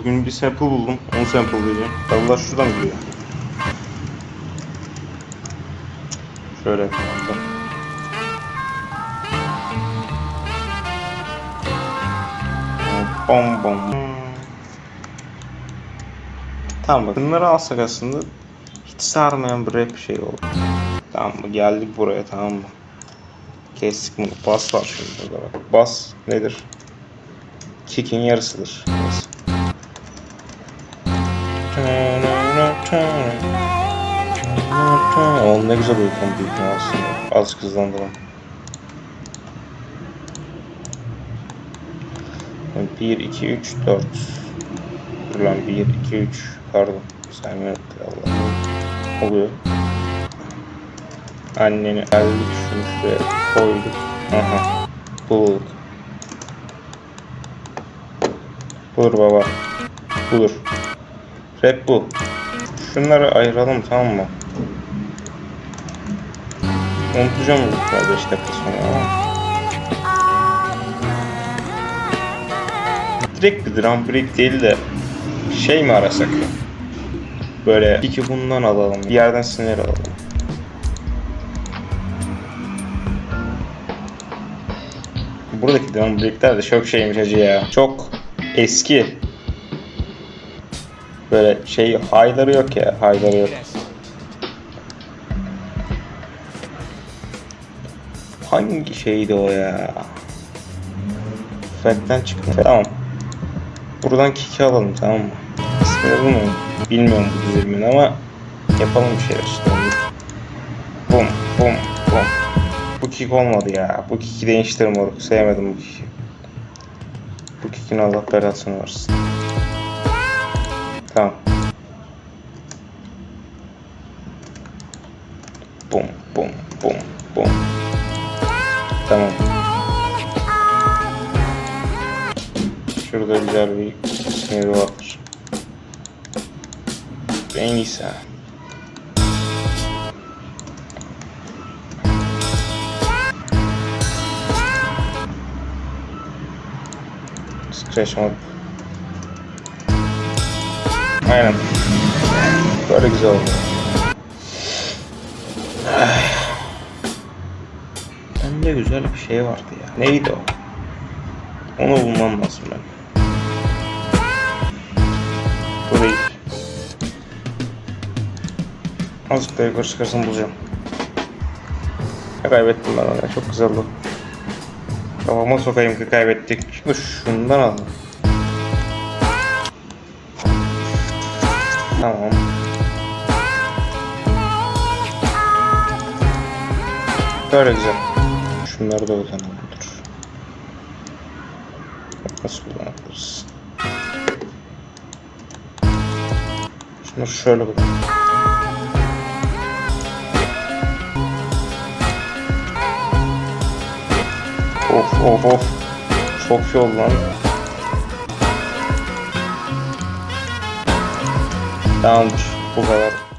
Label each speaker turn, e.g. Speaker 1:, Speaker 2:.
Speaker 1: Bugün bir sample buldum. Onu sample diyeceğim. Allah şuradan giriyor. Şöyle yapalım. da. Bom bom. Tamam bak bunları alsak aslında hiç sarmayan bir rap şey oldu. Tamam mı? Geldik buraya tamam mı? Kestik bunu. Bas var şimdi burada bak. Bas nedir? Kick'in yarısıdır. Bas. Oğlum ne güzel uykum büyük aslında. Az hızlandıralım. 1, 2, 3, 4. Dur lan 1, 2, 3. Pardon. Sayma Allah. Oluyor. Anneni aldık şunu şuraya koyduk. Aha. Bulduk. Budur baba. Budur. Rap bu. Şunları ayıralım tamam mı? Unutacağım bu 5 dakika sonra ama. Direkt bir drum break değil de şey mi arasak? Böyle iki bundan alalım. Bir yerden sinir alalım. Buradaki drum breakler de çok şeymiş hacı ya. Çok eski. Böyle şey hayları yok ya. Hayları yok. Hangi şeydi o ya? Fet'ten çıktı. Tamam. Buradan kick'i alalım tamam mı? İsmini bilmiyorum. Bilmiyorum bu dizilimin ama yapalım bir şeyler işte. Bum bum bum. Bu kick olmadı ya. Bu kick'i değiştir moruk. Sevmedim bu kick'i. Bu kick'in Allah belasını versin. Tamam. Bum bum bum bum. Tamam. Şurada güzel bir sinir vardır. En iyisi. Scratch mod. Aynen. Böyle güzel oldu. Bende güzel bir şey vardı ya. Neydi o? Onu bulmam lazım ben. Bu değil. Azıcık da yukarı çıkarsam bulacağım. Ya kaybettim ben onu. Çok güzel oldu. Kafama sokayım ki kaybettik. Şundan alalım. Tamam. Böyle güzel. Şunları da kullanalım. Dur. Nasıl kullanabiliriz? Şunu şöyle kullanalım. Of of of. Çok oldu lan. Estamos, por favor.